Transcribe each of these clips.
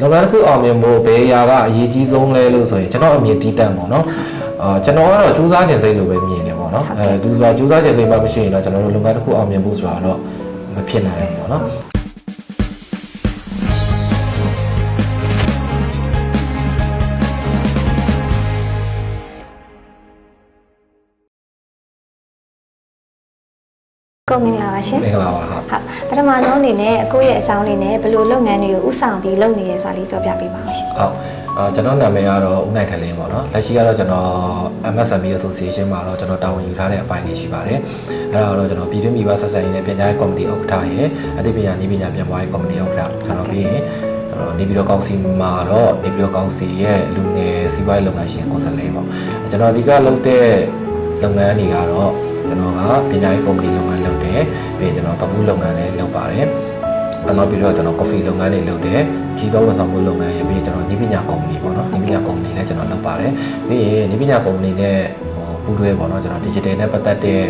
လုပ်ငန်းတစ်ခုအောင်မြင်ဖို့ဘယ်အရာကအရေးကြီးဆုံးလဲလို့ဆိုရင်ကျွန်တော်အမြင်တည်တတ်ပေါ့နော်အာကျွန်တော်ကတော့စူးစမ်းခြင်းစိတ်လို့ပဲမြင်တယ်ပေါ့နော်အဲသူဆိုတာစူးစမ်းခြင်းစိတ်မှမရှိရင်တော့ကျွန်တော်တို့လုပ်ငန်းတစ်ခုအောင်မြင်ဖို့ဆိုတာတော့မဖြစ်နိုင်ဘူးပေါ့နော် ကိုမင်္ဂလာပါရှင်မင်္ဂလာပါဟုတ်ဟုတ်ပထမဆုံးအနေနဲ့အကိုရဲ့အကြောင်းလေးနဲ့ဘယ်လိုလုပ်ငန်းတွေကိုဥဆောင်ပြီးလုပ်နေရဲဆိုတာလေးပြောပြပေးပါဦးရှင်ဟုတ်အာကျွန်တော်နာမည်ကတော့ဦးနိုင်ထလင်းပေါ့နော်လက်ရှိကတော့ကျွန်တော် MSME Association မှာတော့ကျွန်တော်တာဝန်ယူထားတဲ့အပိုင်းတွေရှိပါတယ်အဲ့ဒါတော့ကျွန်တော်ပြည်တွင်းပြည်ပဆက်ဆံရေးနဲ့ပြည်ကြားရေးကော်မတီဥက္ကဋ္ဌရဲ့အသိပညာနည်းပညာပြန်ပွားရေးကော်မတီဥက္ကဋ္ဌကျွန်တော်ပြီးရင်ကျွန်တော်နေပြည်တော်ကောင်စီမှာတော့နေပြည်တော်ကောင်စီရဲ့လူငယ်စီးပွားရေးလုပ်ငန်းရှင်ကိုယ်စားလှယ်ပေါ့ကျွန်တော်အဓိကလုပ်တဲ့လုပ်ငန်းတွေကတော့ကျွန်တော်ကပညာရေးကော်မတီလုပ်ငန်းလုပ် တယ်ပြီးရင်ကျွန်တော်ပမှုလုပ်ငန်းလည်းလုပ်ပါတယ် နောက်ပြီးတော့ကျွန်တော် coffee လုပ်ငန်းတွေလုပ်တယ်ကြီးသောဝန်ဆောင်မှုလုပ်ငန်းရပြီးကျွန်တော်နိပညာကုမ္ပဏီပေါ့နော်နိပညာကုမ္ပဏီလည်းကျွန်တော်လုပ်ပါတယ်ပြီးရင်နိပညာကုမ္ပဏီနဲ့ဟိုပူးတွဲပေါ့နော်ကျွန်တော် digital နဲ့ပတ်သက်တဲ့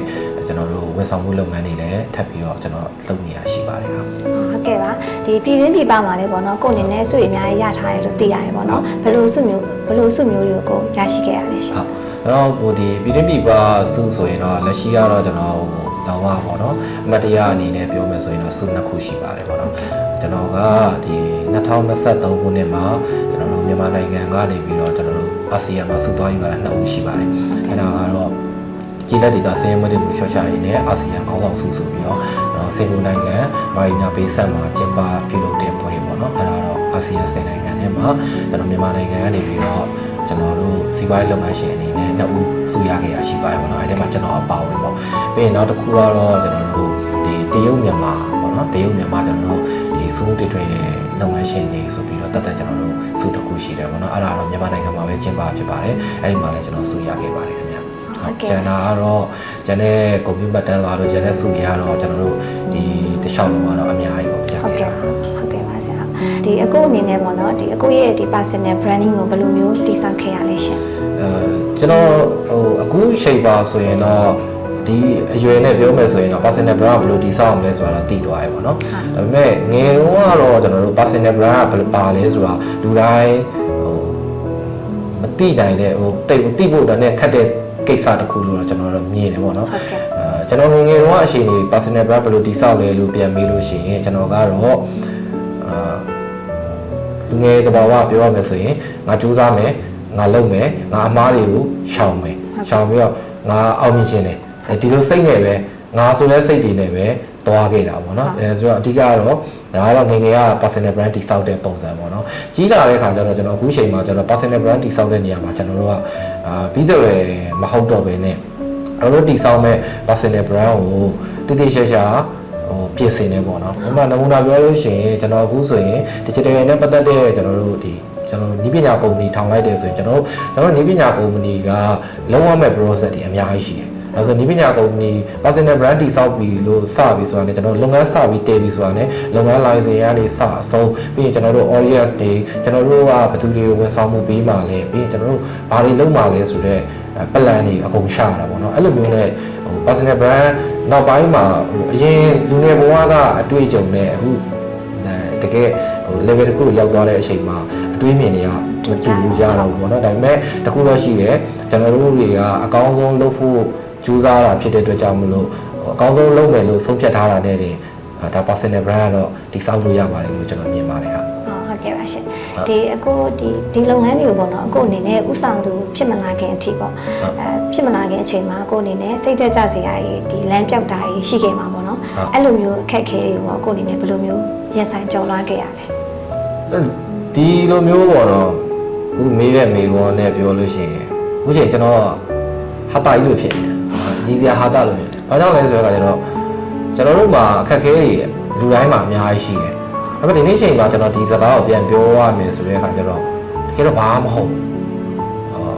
ကျွန်တော်တို့ဝန်ဆောင်မှုလုပ်ငန်းတွေလည်းထပ်ပြီးတော့ကျွန်တော်လုပ်နေရရှိပါတယ်ครับ ဟုတ်ကဲ့ပါဒီပြည်တွင်းပြည်ပမှာလည်းပေါ့နော်ကိုအနေနဲ့စုအများကြီးရထားတယ်လို့သိရတယ်ပေါ့နော်ဘယ်လိုစုမျိုးဘယ်လိုစုမျိုးတွေကိုရရှိခဲ့ရလဲရှင် ဟုတ်အဲ့တော့ဟိုဒီပြည်တွင်းပြည်ပစုဆိုရင်တော့လက်ရှိကတော့ကျွန်တော်ဟို တော့ပါပေါ့နော်အမတ်တရားအနေနဲ့ပြောမယ်ဆိုရင်တော့စုနှစ်ခုရှိပါတယ်ပေါ့နော်ကျွန်တော်ကဒီ2023ခုနှစ်မှာကျွန်တော်တို့မြန်မာနိုင်ငံကနေပြီးတော့ကျွန်တော်တို့အာဆီယံမှာစုသွားယူရတာနှစ်ဦးရှိပါတယ်အဲ့ဒါကတော့ကြီးလက်ဒေတာဆင်းရဲမှုတွေရှော့ချရေးနဲ့အာဆီယံခေါင်းဆောင်စုဆိုပြီးတော့ကျွန်တော်စင်ကာပူနိုင်ငံမာရီနာဘေးဆတ်မှာကျင်းပပြုလုပ်တဲ့ပွဲပေါ့နော်အဲ့ဒါတော့အာဆီယံဆယ်နိုင်ငံထဲမှာကျွန်တော်မြန်မာနိုင်ငံကနေပြီးတော့ ကျွန်တော်တို့စီးပွားရေးလုပ်ငန်းရှင်အနေနဲ့နှစ်ဦးစုရခဲ့ရရှိပါတယ်ပေါ့နော်အဲဒီမှာကျွန်တော်အပါဝင်ပေါ့ပြီးရင်နောက်တစ်ခုကတော့ကျွန်တော်တို့ဒီတရုတ်မြန်မာပေါ့နော်တရုတ်မြန်မာကျွန်တော်တို့ဒီစုံတေထွေရဲ့လုပ်ငန်းရှင်တွေဆိုပြီးတော့တက်တက်ကျွန်တော်တို့စုတစ်ခုရှိတယ်ပေါ့နော်အဲ့ဒါတော့မြန်မာနိုင်ငံမှာပဲကျင်းပဖြစ်ပါတယ်အဲဒီမှာလည်းကျွန်တော်စုရခဲ့ပါတယ်ခင်ဗျကျန်တာကတော့ကျန်တဲ့ကွန်ပျူတာတန်းလာတော့ကျန်တဲ့စုတွေကတော့ကျွန်တော်တို့ဒီတစ်လျှောက်လုံးကတော့အများကြီးပေါ့ဗျာဟုတ်ကဲ့ပါဟုတ်ကဲ့ပါဆရာ ဒီအကိုအနေနဲ့ပေါ့နော်ဒီအကိုရဲ့ဒီ personal branding ကိုဘယ်လိုမျိုးတည်ဆောက်ခဲ့ရလဲရှင်အဲကျွန်တော်ဟိုအခုချိန်ပါဆိုရင်တော့ဒီအရွယ်နဲ့ပြောမယ်ဆိုရင်တော့ personal brand ကဘယ်လိုတည်ဆောက်အောင်လဲဆိုတာတော့သိသွားရပါတော့။ဒါပေမဲ့ငယ်တုန်းကတော့ကျွန်တော်တို့ personal brand ကဘယ်လိုပါလဲဆိုတာလူတိုင်းဟိုမသိနိုင်တဲ့ဟိုတိတ်သိဖို့တော့နဲ့ခက်တဲ့ကိစ္စတစ်ခုလို့တော့ကျွန်တော်တို့မြင်တယ်ပေါ့နော်ဟုတ်ကဲ့အဲကျွန်တော်ငယ်ငယ်တုန်းကအချိန်ကြီး personal brand ဘယ်လိုတည်ဆောက်လဲလို့ပြန်မေးလို့ရှိရင်ကျွန်တော်ကတော့အာ လူငယ်တဘာဝပြောရမယ်ဆိုရင်ငါစူးစမ်းမယ်ငါလုပ်မယ်ငါအမားတွေကိုရှောင်မယ်ရှောင်ပြီးတော့ငါအောင်မြင်ခြင်းတယ်အဲဒီလိုစိတ်နဲ့ပဲငါဆိုတဲ့စိတ်တွေနဲ့ပဲသွားခဲ့တာပေါ့နော်အဲဆိုတော့အဓိကကတော့ဒါကတော့ငယ်ငယ်က personal brand တည်ဆောက်တဲ့ပုံစံပေါ့နော်ကြီးလာတဲ့ခါကျတော့ကျွန်တော်အခုချိန်မှာကျွန်တော် personal brand တည်ဆောက်တဲ့နေရာမှာကျွန်တော်တို့ကအာပြီးတော့လည်းမဟုတ်တော့ဘဲနဲ့ကျွန်တော်တို့တည်ဆောက်မဲ့ personal brand ကိုတည်တည်ရှာရှာ ဟိုပြင်ဆင်နေပေါ့နော်။ဥပမာနမူနာပြောလို့ရှိရင်ကျွန်တော်အခုဆိုရင် digital နဲ့ပတ်သက်တဲ့ကျွန်တော်တို့ဒီကျွန်တော်နီးပညာကုမ္ပဏီထောင်လိုက်တယ်ဆိုရင်ကျွန်တော်ကျွန်တော်နီးပညာကုမ္ပဏီကလုံးဝမဲ့ process တွေအများကြီးရှိတယ်။ အဲဆိုနီးပညာကုမ္ပဏီ personal brand တည်ဆောက်ပြီးလို့စပြီးဆိုတာနဲ့ကျွန်တော်လုပ်ငန်းစပြီးတည်ပြီးဆိုတာနဲ့လုပ်ငန်း license ရနေစအဆုံးပြီးရင်ကျွန်တော်တို့ audience တွေကျွန်တော်တို့ကဘယ်သူတွေကိုဝန်ဆောင်မှုပေးမှလဲပြီးရင်ကျွန်တော်တို့ဘာတွေလုပ်မှလဲဆိုတော့ plan တွေအကုန်ရှာတာပေါ့နော်အဲ့လိုမျိုးနဲ့ဟို personal brand နောက်ပိုင်းမှာဟိုအရင်လူငယ်ဘဝကအတွေ့အကြုံနဲ့အခုအဲတကယ်ဟို level တစ်ခုရောက်သွားတဲ့အချိန်မှာအတွေးမြင်တွေကမတူဘူးကြတော့ဘူးပေါ့နော်ဒါပေမဲ့တစ်ခုတော့ရှိတယ်ကျွန်တော်တို့တွေကအကောင်းဆုံးလုပ်ဖို့ ကြိုးစားတာဖြစ်တဲ့အတွက်ကြောင့်မလို့အကောင်းဆုံးလုပ်မယ်လို့ဆုံးဖြတ်ထားတာနဲ့တင်ဒါ personal brand ကတော့တိစောက်လို့ရပါတယ်လို့ကျွန်တော်မြင်ပါတယ်ဟာဟုတ်ကဲ့ပါရှင်ဒီအခုဒီဒီလုပ်ငန်းတွေကိုပေါ့နော်အခုအနေနဲ့ဥဆောင်သူဖြစ်မလာခင်အထိပေါ့အဲဖြစ်မလာခင်အချိန်မှာအခုအနေနဲ့စိတ်တက်ကြစရာတွေဒီလမ်းပြောက်တာတွေရှိခဲ့မှာပေါ့နော်အဲ့လိုမျိုးအခက်အခဲတွေပေါ့အခုအနေနဲ့ဘယ်လိုမျိုးရင်ဆိုင်ကြော်လွှားခဲ့ရလဲဒီလိုမျိုးပေါ့တော့အခုမေးတဲ့မေးခွန်းနဲ့ပြောလို့ရှိရင်အခုချိန်ကျွန်တော်ဟာတာကြီးလို့ဖြစ်နေတယ် ညီစရာဟာတာလို့ဖြစ်တယ်။ဘာကြောင့်လဲဆိုတော့ကျွန်တော်ကျွန်တော်တို့မှာအခက်အခဲတွေလူတိုင်းမှာအများကြီးရှိတယ်။ဒါပေမဲ့ဒီနေ့ချိန်မှာကျွန်တော်ဒီစကားကိုပြန်ပြောရမယ်ဆိုတဲ့အခါကျတော့တကယ်တော့ဘာမှမဟုတ်ဘူး။ဟော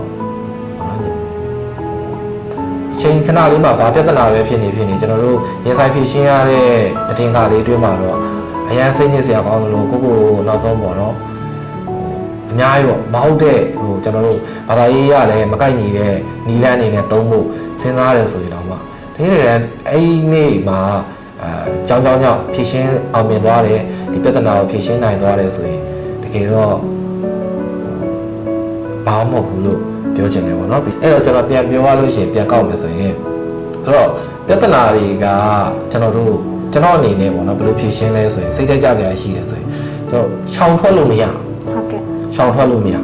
ချိန်ခဏလေးမှာဘာပြဿနာပဲဖြစ်နေဖြစ်နေကျွန်တော်တို့ရင်ဆိုင်ဖြေရှင်းရတဲ့တည်ငါလေးတွင်းမှာတော့အရန်စိတ်ညစ်စရာကောင်းလို့ကိုကိုနောက်ဆုံးပေါ့နော် အများကြီးပေါ့မဟုတ်တဲ့ဟိုကျွန်တော်တို့ဘာသာရေးရလည်းမကိုက်ညီတဲ့နီလန်းအနေနဲ့သုံးဖို့စဉ်းစားရတယ်ဆိုရင်တော့မှတကယ်တည်းအဲ့ဒီနေ့မှာအဲကြောင်းကြောင်းကြောင့်ဖြည့်ရှင်းအောင်မြင်သွားတယ်ဒီပြဿနာကိုဖြည့်ရှင်းနိုင်သွားတယ်ဆိုရင်တကကယ်တော့ဘာမှမဟုတ်ဘူးလို့ပြောချင်တယ်ပေါ့နော်အဲ့တော့ကျွန်တော်ပြန်ပြောရလို့ရှိရင်ပြန်ကောက်မယ်ဆိုရင်အဲ့တော့ပြဿနာတွေကကျွန်တော်တို့ကျွန်တော်အနေနဲ့ပေါ့နော်ဘယ်လိုဖြေရှင်းလဲဆိုရင်စိတ်တက်ကြကြရရှိတယ်ဆိုရင်ကျွန်တော်ခြောင်ထွက်လို့မရဘူးဟုတ်ကဲ့ ရှောင်ထွက်လို့မရ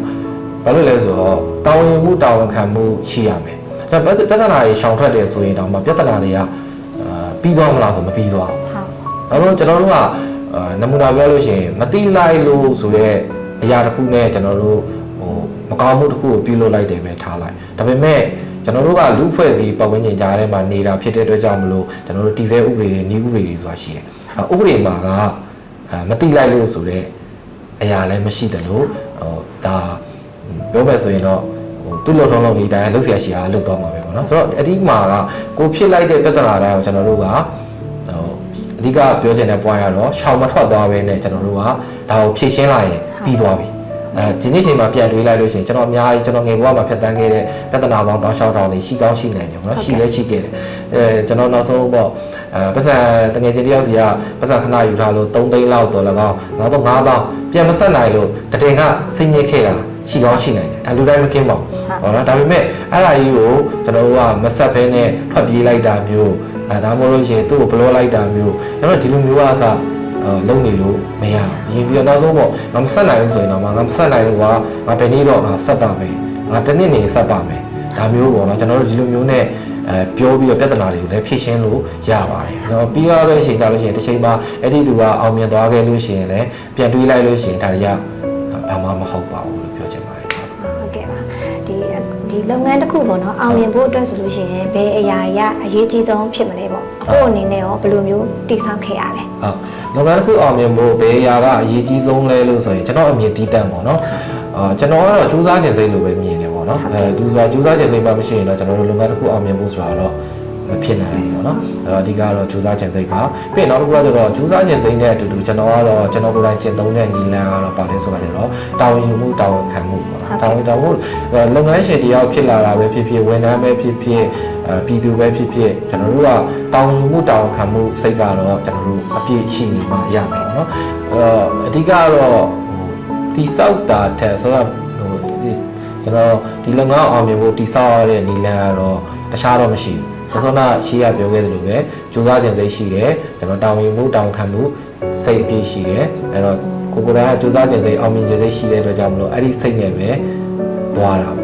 ဘာလို့လဲဆိုတော့တာဝန်မှုတာဝန်ခံမှုရှိရမယ်ဒါပြဿနာတွေရှောင်ထွက်တယ်ဆိုရင်တော့မှပြဿနာတွေကအာပြီးသွားမလားဆိုမပြီးသွားဘူးဟုတ်အဲတော့ကျွန်တော်တို့ကအာနမူနာပြောလို့ရှိရင်မတိလိုက်လို့ဆိုတော့အရာတစ်ခုနဲ့ကျွန်တော်တို့ဟိုမကောင်းမှုတစ်ခုကိုပြုလုပ်လိုက်တယ်ပဲထားလိုက်ဒါပေမဲ့ကျွန်တော်တို့ကလူဖွဲ့စည်းပတ်ဝန်းကျင်ကြားထဲမှာနေတာဖြစ်တဲ့အတွက်ကြောင့်မလို့ကျွန်တော်တို့တည်ဆဲဥပဒေတွေနှီးဥပဒေတွေဆိုတာရှိတယ်အဲဥပဒေမှာကအာမတိလိုက်လို့ဆိုတော့ အရာလည်းမရှိတယ်လို့ဟိုဒါပြောမယ်ဆိုရင်တော့ဟိုသူ့လုံထုံးလုံးဒီတိုင်းလှုပ်ရှားရှိတာလှုပ်တော့မှာပဲပေါ့နော်ဆိုတော့အဒီမှာကကိုဖြစ်လိုက်တဲ့ပြဿနာတိုင်းကိုကျွန်တော်တို့ကဟိုအဓိကပြောချင်တဲ့ point ကတော့ရှောင်မထွက်သွားပဲနဲ့ကျွန်တော်တို့ကဒါကိုဖြည့်ရှင်းလိုက်ရင်ပြီးသွားပြီအဲဒီနေ့ချိန်မှာပြန်တွေးလိုက်လို့ရှိရင်ကျွန်တော်အများကြီးကျွန်တော်ငယ်ဘဝမှာဖြတ်တန်းခဲ့တဲ့ပြဿနာပေါင်းတောင်းလျှောက်တောင်းတွေရှိကောင်းရှိနိုင်တယ်ပေါ့နော်ရှိလဲရှိခဲ့တယ်အဲကျွန်တော်နောက်ဆုံးပေါ့ အဲပတ်စံတငယ်ချင်းတယောက်စီကပတ်စံခဏယူထားလို့3သိန်းလောက်တော့လည်းကောင်းနောက်တော့9000ပြန်မဆက်နိုင်လို့တတင်ကစိတ်ညစ်ခဲ့တာရှိကောင်းရှိနိုင်တယ်အဲလူတိုင်းမကင်းပါဘူးဟောနော်ဒါပေမဲ့အဲ့ဒါကြီးကိုကျွန်တော်တို့ကမဆက်ဘဲနဲ့ထွက်ပြေးလိုက်တာမျိုးအဲဒါမှမဟုတ်လို့ရှိရင်သူ့ကိုဘလောလိုက်တာမျိုးကျွန်တော်ဒီလိုမျိုးအစားအဲလုံနေလို့မရဘူးရင်ပြီးတော့နောက်ဆုံးပေါ့ငါမဆက်နိုင်ဘူးဆိုရင်တော့ငါမဆက်နိုင်ဘူးကွာငါဘယ်နည်းတော့ငါဆက်ပါမယ်ငါတစ်နှစ်နေဆက်ပါမယ်ဒါမျိုးပေါ့နော်ကျွန်တော်တို့ဒီလိုမျိုးနဲ့ အဲပြောပြီးတော့ပြဿနာတွေကိုလည်းဖြေရှင်းလို့ရပါတယ်။နော်ပြီးတော့တဲ့အချိန်ကြလို့ရှိရင်တစ်ချိန်မှာအဲ့ဒီသူကအောင်မြင်သွားခဲ့လို့ရှိရင်လည်းပြန်တွေးလိုက်လို့ရှိရင်ဒါတွေကဘာမှမဟုတ်ပါဘူးလို့ပြောချင်ပါတယ်။ဟုတ်ကဲ့ပါဒီဒီလုပ်ငန်းတစ်ခုပေါ့နော်အောင်မြင်ဖို့အတွက်ဆိုလို့ရှိရင်ဘယ်အရာတွေကအရေးကြီးဆုံးဖြစ်မလဲပေါ့အခုအနေနဲ့ရောဘယ်လိုမျိုးတည်ဆောက်ခဲ့ရလဲဟုတ်လုပ်ငန်းတစ်ခုအောင်မြင်ဖို့ဘယ်အရာကအရေးကြီးဆုံးလဲလို့ဆိုရင်ကျွန်တော်အမြင်တီးတန့်ပေါ့နော်အာကျွန်တော်ကတော့ကြိုးစားခြင်းစိတ်လိုပဲမြင်တယ် ပေါ့နော်အဲသူဆိုတာကြိုးစားခြင်းစိတ်မှမရှိရင်တော့ကျွန်တော်တို့လုပ်ငန်းတစ်ခုအောင်မြင်ဖို့ဆိုတာတော့မဖြစ်နိုင်ဘူးပေါ့နော်အဲတော့အဓိကတော့ကြိုးစားခြင်းစိတ်ပါပြီးရင်နောက်တစ်ခုကတော့ကြိုးစားခြင်းစိတ်နဲ့အတူတူကျွန်တော်ကတော့ကျွန်တော်ကိုယ်တိုင်ကျင့်သုံးတဲ့နည်းလမ်းကတော့ပါလဲဆိုတာကျတော့တာဝန်ယူမှုတာဝန်ခံမှုပေါ့နော်တာဝန်တာဝန်လုပ်ငန်းရှင်တယောက်ဖြစ်လာတာပဲဖြစ်ဖြစ်ဝန်ထမ်းပဲဖြစ်ဖြစ်အဲပြည်သူပဲဖြစ်ဖြစ်ကျွန်တော်တို့ကတာဝန်ယူမှုတာဝန်ခံမှုစိတ်ကတော့ကျွန်တော်တို့အပြည့်ရှိနေမှရမှာပေါ့နော်အဲတော့အဓိကတော့ဟိုတိစောက်တာထက်ဆိုတော့ဟိုဒီ ကျွန်တော်ဒီလုပ်ငန်းအောင်မြင်ဖို့တိစောက်ရတဲ့နည်းလမ်းကတော့တခြားတော့မရှိဘူးစောစောနာရှေ့ရပြောခဲ့သလိုပဲကြိုးစားခြင်းစိတ်ရှိတယ်ကျွန်တော်တာဝန်ယူမှုတာဝန်ခံမှုစိတ်အပြည့်ရှိတယ်အဲတော့ကိုကိုယ်တိုင်ကကြိုးစားခြင်းစိတ်အောင်မြင်ခြင်းစိတ်ရှိတဲ့အတွက်ကြောင့်မလို့အဲ့ဒီစိတ်နဲ့ပဲသွားတာပေါ့